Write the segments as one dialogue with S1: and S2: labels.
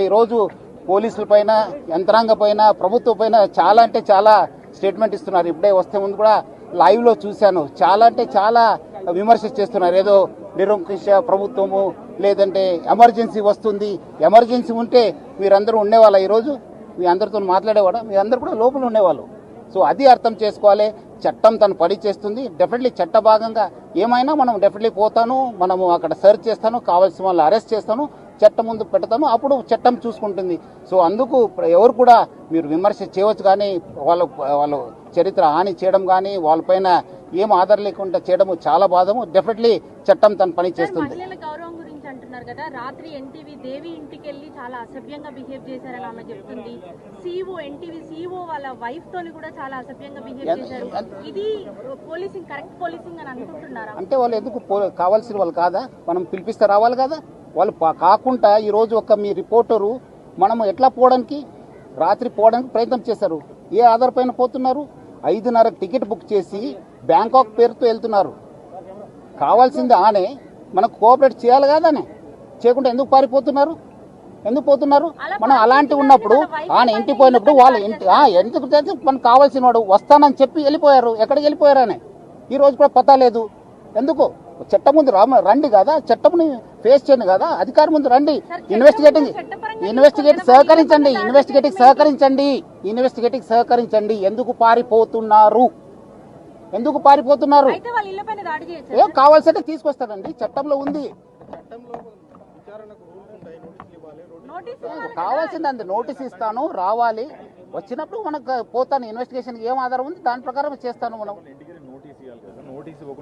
S1: చేసుకోవాలి ఈరోజు పోలీసుల పైన యంత్రాంగ పైన ప్రభుత్వం పైన చాలా అంటే చాలా స్టేట్మెంట్ ఇస్తున్నారు. ఇప్పుడే వస్తే ముందు కూడా లైవ్లో చూశాను. చాలా అంటే చాలా విమర్శ చేస్తున్నారు. ఏదో నిరంకుశ ప్రభుత్వము లేదంటే ఎమర్జెన్సీ వస్తుంది. ఎమర్జెన్సీ ఉంటే మీరందరూ ఉండేవాళ్ళ ఈరోజు. మీ అందరితో మాట్లాడేవాడు? మీ అందరు కూడా లోపల ఉండేవాళ్ళు. సో అది అర్థం చేసుకోవాలి. చట్టం తను పని చేస్తుంది. డెఫినెట్లీ చట్ట భాగంగా ఏమైనా మనం డెఫినెట్లీ పోతాను మనము అక్కడ సెర్చ్ చేస్తాను కావాల్సిన వాళ్ళు అరెస్ట్ చేస్తాను. చట్టం ముందు పెడతాను అప్పుడు చట్టం చూసుకుంటుంది. సో అందుకు ఎవరు కూడా మీరు విమర్శ చేయవచ్చు కానీ వాళ్ళ వాళ్ళ చరిత్ర హాని చేయడం కానీ వాళ్ళపైన ఏం ఆధారం లేకుండా చేయడం చాలా బాధము. డెఫినెట్లీ చట్టం తన పని చేస్తుంది.
S2: అంటున్నారు కదా. రాత్రి ఎన్టీవీ దేవి ఇంటికి వెళ్ళి చాలా అసభ్యంగా బిహేవ్ చేశారని ఆమె చెప్తుంది. సీఓ ఎన్టీవీ సీఓ వాళ్ళ వైఫ్ తోని కూడా చాలా అసభ్యంగా బిహేవ్
S1: ఎంత-
S2: చేశారు.
S1: ఎంత-
S2: ఇది పోలీసింగ్ కరెక్ట్ పోలీసింగ్ అని అనుకుంటున్నారా?
S1: అంటే వాళ్ళు ఎందుకు కావాల్సిన వాళ్ళు కాదా? మనం పిలిపిస్తే రావాలి కదా? వాళ్ళు కాకుండా ఈరోజు ఒక మీ రిపోర్టరు మనము ఎట్లా పోవడానికి? రాత్రి పోవడానికి ప్రయత్నం చేశారు. ఏ ఆధార్ పైన పోతున్నారు? ఐదున్నరకు టికెట్ బుక్ చేసి బ్యాంకాక్ పేరుతో వెళ్తున్నారు. కావాల్సింది ఆనే. మనకు కోఆపరేట్ చేయాలి కాదానే? చేయకుండా ఎందుకు పారిపోతున్నారు? ఎందుకు పోతున్నారు? మనం అలాంటి ఉన్నప్పుడు ఆయన ఇంటికి పోయినప్పుడు వాళ్ళ ఇంటి ఎందుకు మనకు కావాల్సిన వాడు వస్తానని చెప్పి వెళ్ళిపోయారు. ఎక్కడికి వెళ్ళిపోయారని ఈ రోజు కూడా పతా లేదు. ఎందుకు? చట్టం ముందు రామ రండి కదా చట్టంని ఫేస్ చేయండి కదా అధికారం ముందు రండి. ఇన్వెస్టిగేటింగ్
S2: ముందు చట్టపరంగా
S1: ఇన్వెస్టిగేట్
S2: తీసుకోవాలి కదా,
S1: సహకరించండి ఇన్వెస్టిగేటింగ్ సహకరించండి ఇన్వెస్టిగేటింగ్ సహకరించండి. ఎందుకు పారిపోతున్నారు? ఎందుకు పారిపోతున్నారు?
S2: అయితే వాళ్ళ ఇళ్ళ పైన దాడి చేయొచ్చు
S1: ఏం కావాల్సింటే తీసుకొస్తారండి చట్టంలో ఉంది.
S2: నోటీస్
S1: కావాల్సింది అంత నోటీస్ ఇస్తాను రావాలి. వచ్చినప్పుడు మనకు పోతాను ఇన్వెస్టిగేషన్ ఏం ఆధారం ఉంది దాని ప్రకారం చేస్తాను మనం.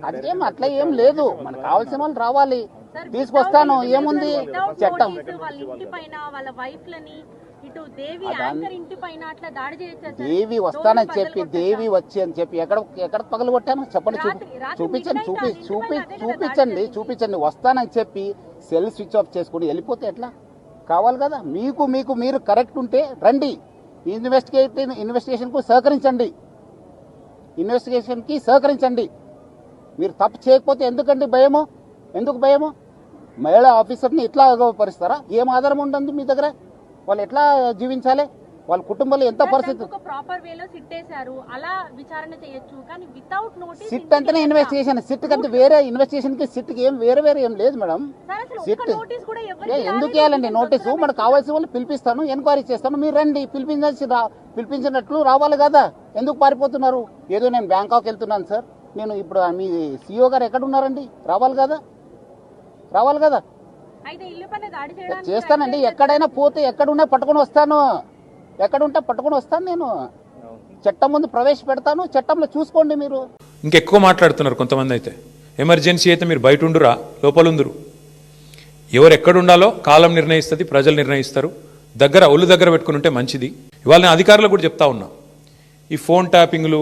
S1: అదేం అట్లా ఏం లేదు. మనకు కావాల్సిన వాళ్ళు రావాలి. తీసుకొస్తాను. ఏముంది? చట్టం
S2: వాళ్ళ ఇంటి పైన వాళ్ళ వైఫ్ లని ఇటు దేవి
S1: వస్తానని చెప్పి దేవి వచ్చి అని చెప్పి ఎక్కడ ఎక్కడ పగలు కొట్టాను? చెప్పండి చూపించండి చూపి చూపి చూపించండి చూపించండి. వస్తానని చెప్పి సెల్ స్విచ్ ఆఫ్ చేసుకుని వెళ్ళిపోతే ఎట్లా? కావాలి కదా. మీకు మీకు మీరు కరెక్ట్ ఉంటే రండి. ఇన్వెస్టిగేట్ ఇన్వెస్టిగేషన్కు సహకరించండి. ఇన్వెస్టిగేషన్కి సహకరించండి. మీరు తప్పు చేయకపోతే ఎందుకండి భయము? ఎందుకు భయము? మహిళా ఆఫీసర్ని ఎట్లా అగౌరవపరుస్తారా? ఏం ఆధారం ఉంటుంది మీ దగ్గర? వాళ్ళు ఎట్లా జీవించాలి? వాళ్ళ కుటుంబంలో ఎంత పరిస్థితి?
S2: ఒక ప్రాపర్ వేలో సిట్ వేశారు అలా విచారణ చేయొచ్చు. కానీ వితౌట్ నోటీస్
S1: సిట్ అంటేనే ఇన్వెస్టిగేషన్ సిట్ కంటే వేరే ఇన్వెస్టిగేషన్కి సిట్కి ఏం వేరే వేరే ఏం లేదు మేడం. సిట్ ఎందుకు వేయాలండి నోటీసు మనకు కావాల్సిన వాళ్ళు పిలిపిస్తాను ఎంక్వైరీ చేస్తాను. మీరు రండి పిలిపించాల్సి పిలిపించినట్లు రావాలి కదా. ఎందుకు పారిపోతున్నారు? ఏదో నేను బ్యాంకాక్ వెళ్తున్నాను సార్. నేను ఇప్పుడు మీ సిఇఓ గారు ఎక్కడ ఉన్నారండి రావాలి కదా? రావాలి కదా? చేస్తానండి. ఎక్కడైనా పోతే ఎక్కడున్నా పట్టుకొని వస్తాను. ఎక్కడుంటే పట్టుకొని వస్తాను నేను. చట్టం ముందు ప్రవేశపెడతాను. చట్టంలో చూసుకోండి మీరు.
S3: ఇంకెక్కువ మాట్లాడుతున్నారు కొంతమంది అయితే. ఎమర్జెన్సీ అయితే మీరు బయట ఉండురా లోపల ఉందురు ఎవరు ఎక్కడ ఉండాలో కాలం నిర్ణయిస్తుంది ప్రజలు నిర్ణయిస్తారు. దగ్గర ఒళ్ళు దగ్గర పెట్టుకుని ఉంటే మంచిది. ఇవాళ నేను అధికారులకు కూడా చెప్తా ఉన్నా. ఈ ఫోన్ ట్యాపింగ్లు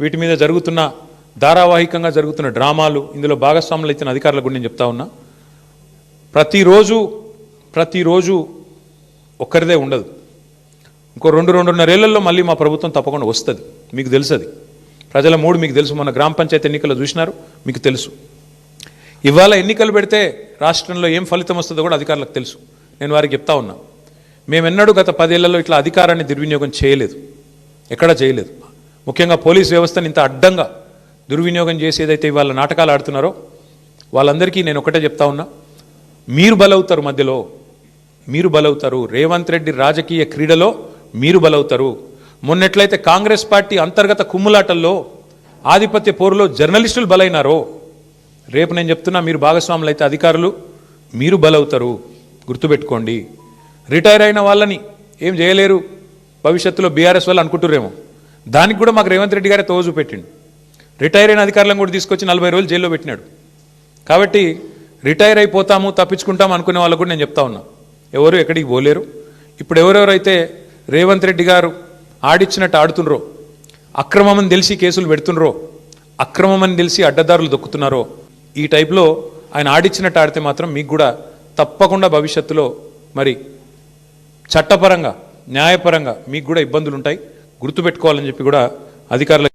S3: వీటి మీద జరుగుతున్న ధారావాహికంగా జరుగుతున్న డ్రామాలు ఇందులో భాగస్వాములు అయితే అధికారుల గురించి నేను చెప్తా ఉన్నా. ప్రతిరోజు ప్రతిరోజు ఒక్కరిదే ఉండదు. ఇంకో రెండు రెండున్నరేళ్ళలో మళ్ళీ మా ప్రభుత్వం తప్పకుండా వస్తుంది. మీకు తెలుసు ప్రజల మూడు మీకు తెలుసు. మన గ్రామ పంచాయతీ ఎన్నికలు చూసినారు. మీకు తెలుసు. ఇవాళ ఎన్నికలు పెడితే రాష్ట్రంలో ఏం ఫలితం వస్తుందో కూడా అధికారులకు తెలుసు. నేను వారికి చెప్తా ఉన్నా. మేమెన్నడూ గత పదేళ్ళలో ఇట్లా అధికారాన్ని దుర్వినియోగం చేయలేదు. ఎక్కడా చేయలేదు. ముఖ్యంగా పోలీస్ వ్యవస్థను ఇంత అడ్డంగా దుర్వినియోగం చేసి ఏదైతే ఇవాళ నాటకాలు ఆడుతున్నారో వాళ్ళందరికీ నేను ఒకటే చెప్తా ఉన్నా. మీరు బలవుతారు మధ్యలో. మీరు బలవుతారు. రేవంత్ రెడ్డి రాజకీయ క్రీడలో మీరు బలవుతారు. మొన్నట్లయితే కాంగ్రెస్ పార్టీ అంతర్గత కుమ్ములాటల్లో ఆధిపత్య పోరులో జర్నలిస్టులు బలైనారో. రేపు నేను చెప్తున్నా మీరు భాగస్వాములు అయితే అధికారులు మీరు బలవుతారు. గుర్తుపెట్టుకోండి. రిటైర్ అయిన వాళ్ళని ఏం చేయలేరు. భవిష్యత్తులో బీఆర్ఎస్ వాళ్ళు అనుకుంటురేమో దానికి కూడా మాకు రేవంత్ రెడ్డి గారే తోజు పెట్టిండు. రిటైర్ అయిన అధికారులను కూడా తీసుకొచ్చి నలభై రోజులు జైల్లో పెట్టినాడు. కాబట్టి రిటైర్ అయిపోతాము తప్పించుకుంటాం అనుకునే వాళ్ళకు కూడా నేను చెప్తా ఉన్నా. ఎవరు ఎక్కడికి పోలేరు. ఇప్పుడు ఎవరెవరైతే రేవంత్ రెడ్డి గారు ఆడిచ్చినట్టు ఆడుతుండ్రో అక్రమమని తెలిసి కేసులు పెడుతుండ్రో అక్రమమని తెలిసి అడ్డదారులు దొక్కుతున్నారో ఈ టైప్లో ఆయన ఆడిచ్చినట్టు ఆడితే మాత్రం మీకు కూడా తప్పకుండా భవిష్యత్తులో మరి చట్టపరంగా న్యాయపరంగా మీకు కూడా ఇబ్బందులు ఉంటాయి గుర్తుపెట్టుకోవాలని చెప్పి కూడా అధికారులకు